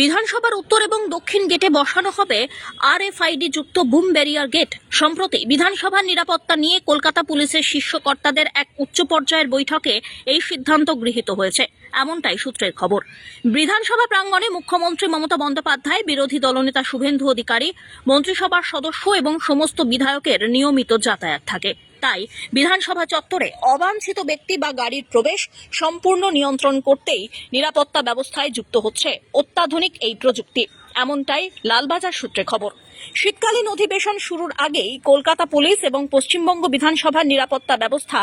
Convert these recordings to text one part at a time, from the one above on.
বিধানসভার উত্তর এবং দক্ষিণ গেটে বসানো হবে আরএফআইডি যুক্ত বুম ব্যারিয়ার গেট। সম্প্রতি বিধানসভার নিরাপত্তা নিয়ে কলকাতা পুলিশের শীর্ষ কর্তাদের এক উচ্চ পর্যায়ের বৈঠকে এই সিদ্ধান্ত গৃহীত হয়েছে, এমনটাই সূত্রের খবর। বিধানসভা প্রাঙ্গণে মুখ্যমন্ত্রী মমতা বন্দ্যোপাধ্যায়, বিরোধী দলনেতা শুভেন্দু অধিকারী, মন্ত্রিসভার সদস্য এবং সমস্ত বিধায়কের নিয়মিত যাতায়াত থাকে। তাই বিধানসভা চত্বরে অবাঞ্ছিত ব্যক্তি বা গাড়ির প্রবেশ সম্পূর্ণ নিয়ন্ত্রণ করতেই নিরাপত্তা ব্যবস্থায় যুক্ত হচ্ছে অত্যাধুনিক এই প্রযুক্তি। এমনটাই লালবাজার সূত্রে খবর। শীতকালীন অধিবেশন শুরুর আগেই কলকাতা পুলিশ এবং পশ্চিমবঙ্গ বিধানসভার নিরাপত্তা ব্যবস্থা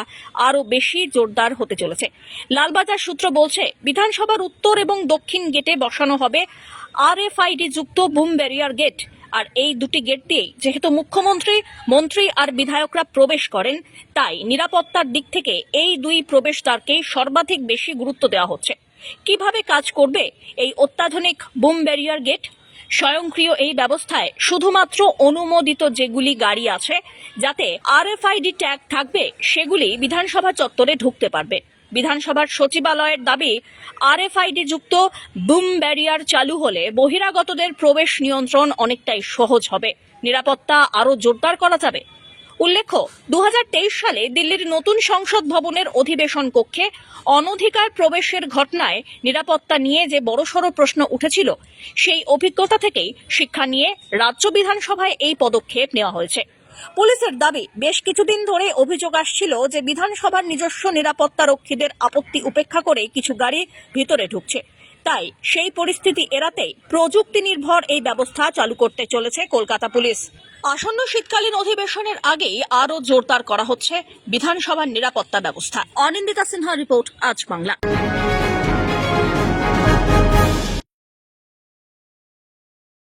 আরও বেশি জোরদার হতে চলেছে। লালবাজার সূত্র বলছে, বিধানসভার উত্তর এবং দক্ষিণ গেটে বসানো হবে আরএফআইডি যুক্ত বুম ব্যারিয়ার গেট। আর এই দুটি গেট দিয়েই যেহেতু মুখ্যমন্ত্রী, মন্ত্রী আর বিধায়করা প্রবেশ করেন, তাই নিরাপত্তার দিক থেকে এই দুই প্রবেশদ্বারকেই সর্বাধিক বেশি গুরুত্ব দেওয়া হচ্ছে। কীভাবে কাজ করবে এই অত্যাধুনিক বুম ব্যারিয়ার গেট স্বয়ংক্রিয় এই ব্যবস্থায় শুধুমাত্র অনুমোদিত যেগুলি গাড়ি আছে, যাতে আরএফআইডি ট্যাগ থাকবে, সেগুলি বিধানসভা চত্বরে ঢুকতে পারবে। বিধানসভার সচিবালয়ের দাবি, আরএফআইডি যুক্ত বুম ব্যারিয়ার চালু হলে বহিরাগতদের প্রবেশ নিয়ন্ত্রণ অনেকটাই সহজ হবে। নিরাপত্তা আরও জোরদার করা যাবে। উল্লেখ্য দু হাজার তেইশ সালে দিল্লির নতুন সংসদ ভবনের অধিবেশন কক্ষে অনধিকার প্রবেশের ঘটনায় নিরাপত্তা নিয়ে যে বড়সড় প্রশ্ন উঠেছিল, সেই অভিজ্ঞতা থেকেই শিক্ষা নিয়ে রাজ্য বিধানসভায় এই পদক্ষেপ নেওয়া হয়েছে। পুলিশের দাবি, বেশ কিছুদিন ধরে অভিযোগ আসছিল যে বিধানসভার নিজস্ব নিরাপত্তা রক্ষীদের আপত্তি উপেক্ষা করে কিছু গাড়ি ভিতরে ঢুকছে। তাই সেই পরিস্থিতি এড়াতেই প্রযুক্তি নির্ভর এই ব্যবস্থা চালু করতে চলেছে কলকাতা পুলিশ। আসন্ন শীতকালীন অধিবেশনের আগেই আরও জোরদার করা হচ্ছে বিধানসভার নিরাপত্তা ব্যবস্থা। অনিন্দিতা সিনহা রিপোর্ট, আজ বাংলা।